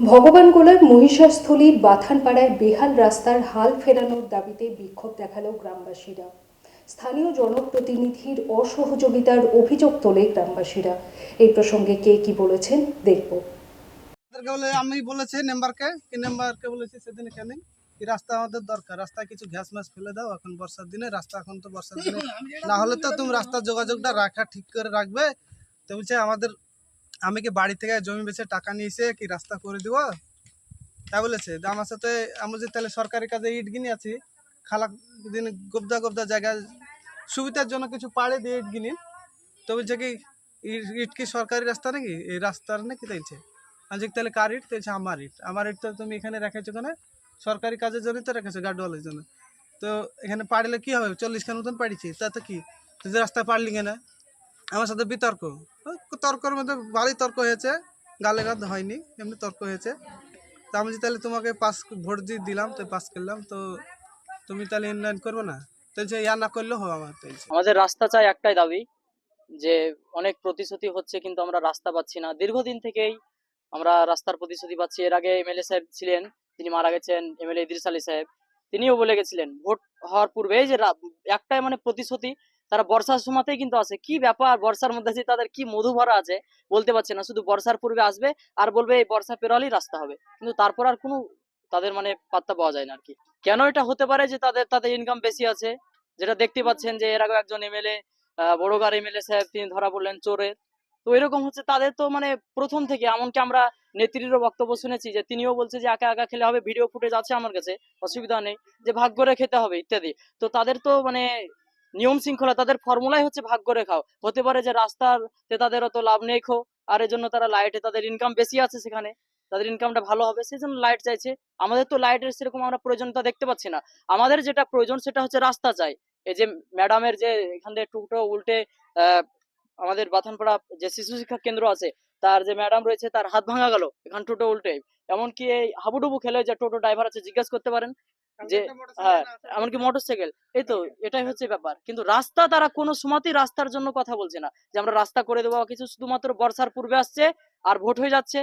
ভগবানগোলার মহিষাস্থলীর বাথানপাড়ায় বেহাল রাস্তার হাল ফেরানোর দাবিতে বিক্ষোভ দেখাল গ্রামবাসীরা। স্থানীয় জনপ্রতিনিধির অসহযোগিতার অভিযোগ তোলে গ্রামবাসীরা। এই প্রসঙ্গে কে কি বলেছেন দেখব। বলে, আমি বলেছি মেম্বারকে কি মেম্বারকে বলেছি সেদিন এখানে কি রাস্তা আমাদের দরকার, রাস্তায় কিছু ঘ্যাস ম্যাস ফেলে দাও, এখন বর্ষার দিনে, রাস্তা এখন তো বর্ষার দিনে। না হলে তো তুমি রাস্তার যোগাযোগটা রাখা ঠিক করে রাখবে। তো বলছে, আমাদের আমি কি বাড়ি থেকে জমি বেচে টাকা নিয়েছে কি রাস্তা করে দিব? তা বলেছে। আমার সাথে আমি যে তাহলে সরকারি কাজে ইট কিনে আছি, খালা দিন গোবদা গোবদা জায়গায় সুবিধার জন্য কিছু পাড়ে দিয়ে ইট কিনি তো বলছে কি ইট- কি সরকারি রাস্তা নাকি? এই রাস্তার নাকি তাইছে আজ তাহলে কার ইট? তাইছে আমার ইট। আমার ইট তো তুমি এখানে রেখেছো কেন? সরকারি কাজের জন্যই তো রেখেছো গার্ডওয়ালের জন্য। তো এখানে পাড়লে কি হবে? চল্লিশ খান মতন পাড়িছি। তা তো কি রাস্তায় পারলি কেন? আমার সাথে বিতর্ক। তর্কর মধ্যে ভালোই তর্ক হয়েছে গালে গাদ হয়নি, এমনি তর্ক হয়েছে। তো আমি যে তাহলে তোমাকে পাস ভোট দিয়ে দিলাম তো পাস করলাম, তো তুমি তাহলে উন্নয়ন করবে না? তো যে ইয়া না করলেও হবে আমার আমাদের রাস্তা চাই একটাই দাবি, যে অনেক প্রতিশ্রুতি হচ্ছে কিন্তু আমরা রাস্তা পাচ্ছি না। দীর্ঘদিন থেকেই আমরা রাস্তার প্রতিশ্রুতি পাচ্ছি। এর আগে এমএলএ সাহেব ছিলেন, তিনি মারা গেছেন, এমএলএ ইদ্রিস আলী সাহেব। তিনিও বলে গেছিলেন, ভোট হওয়ার পূর্বে যে একটাই মানে প্রতিশ্রুতি তারা বর্ষার সময়তেই কিন্তু আসে কি ব্যাপার? বর্ষার মধ্যে যে তাদের কি মধু ভরা আছে, বলতে পারছে না। শুধু বর্ষার পূর্বে আসবে আর বলবে এই বর্ষা পেরোলেই রাস্তা হবে। কিন্তু তারপর আর কোনো তাদের মানে পাত্তা পাওয়া যায় না আর কি। কেন এটা হতে পারে যে তাদের তাদের ইনকাম বেশি আছে? যেটা দেখতে পাচ্ছেন যে এর আগে একজন এমএলএ বড়গার এমএলএ সাহেব তিনি ধরা পড়লেন চোরের। তো এরকম হচ্ছে তাদের তো মানে প্রথম থেকে, এমনকি আমরা নেত্রীরও বক্তব্য শুনেছি যে তিনিও বলছে যে একা একা খেলে হবে, ভিডিও ফুটেজ আছে আমার কাছে, অসুবিধা নেই। যে ভাগ করে খেতে হবে ইত্যাদি। তো তাদের তো মানে নিয়ম শৃঙ্খলা, তাদের ফর্মুলাই হচ্ছে ভাগ করে খাও। হতে পারে যে রাস্তাতে তাদের অত লাভ নেই খো, আর এর জন্য তারা লাইটে তাদের ইনকাম বেশি আছে সেখানে। তাদের ইনকামটা ভালো হবে সেই জন্য লাইট চাইছে। আমাদের তো লাইটের সেরকম আমরা প্রয়োজনটা দেখতে পাচ্ছি না। আমাদের যেটা প্রয়োজন সেটা হচ্ছে রাস্তা চাই। এই যে ম্যাডামের যে এখান থেকে টুকটো উল্টে আমাদের বাথানপাড়া যে শিশু শিক্ষা কেন্দ্র আছে, তার যে ম্যাডাম রয়েছে, তার হাত ভাঙা গেল এখান টোটো উল্টে। এমনকি এই হাবুডুবু খেলে যে টোটো ড্রাইভার আছে, জিজ্ঞাসা করতে পারেন যে হ্যাঁ এমনকি মোটরসাইকেল এই তো এটাই হচ্ছে ব্যাপার। কিন্তু রাস্তা তারা কোনো সময়তেই রাস্তার জন্য কথা বলছে না। যে আমরা রাস্তা করে দেবো কিছু শুধুমাত্র বর্ষার পূর্বে আসছে আর ভোট হয়ে যাচ্ছে।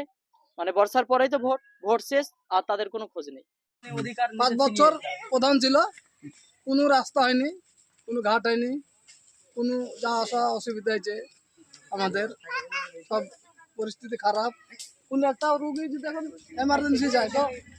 মানে বর্ষার পরেই তো ভোট ভোট শেষ আর তাদের কোনো খোঁজ নেই। অধিকার পাঁচ বছর প্রধান ছিল কোনো রাস্তা হয়নি কোনো ঘাট হয়নি কোনো যা আসা অসুবিধা হয়েছে আমাদের সব পরিস্থিতি খারাপ। কোনো একটা রুগী যদি এখন এমার্জেন্সি যায় তো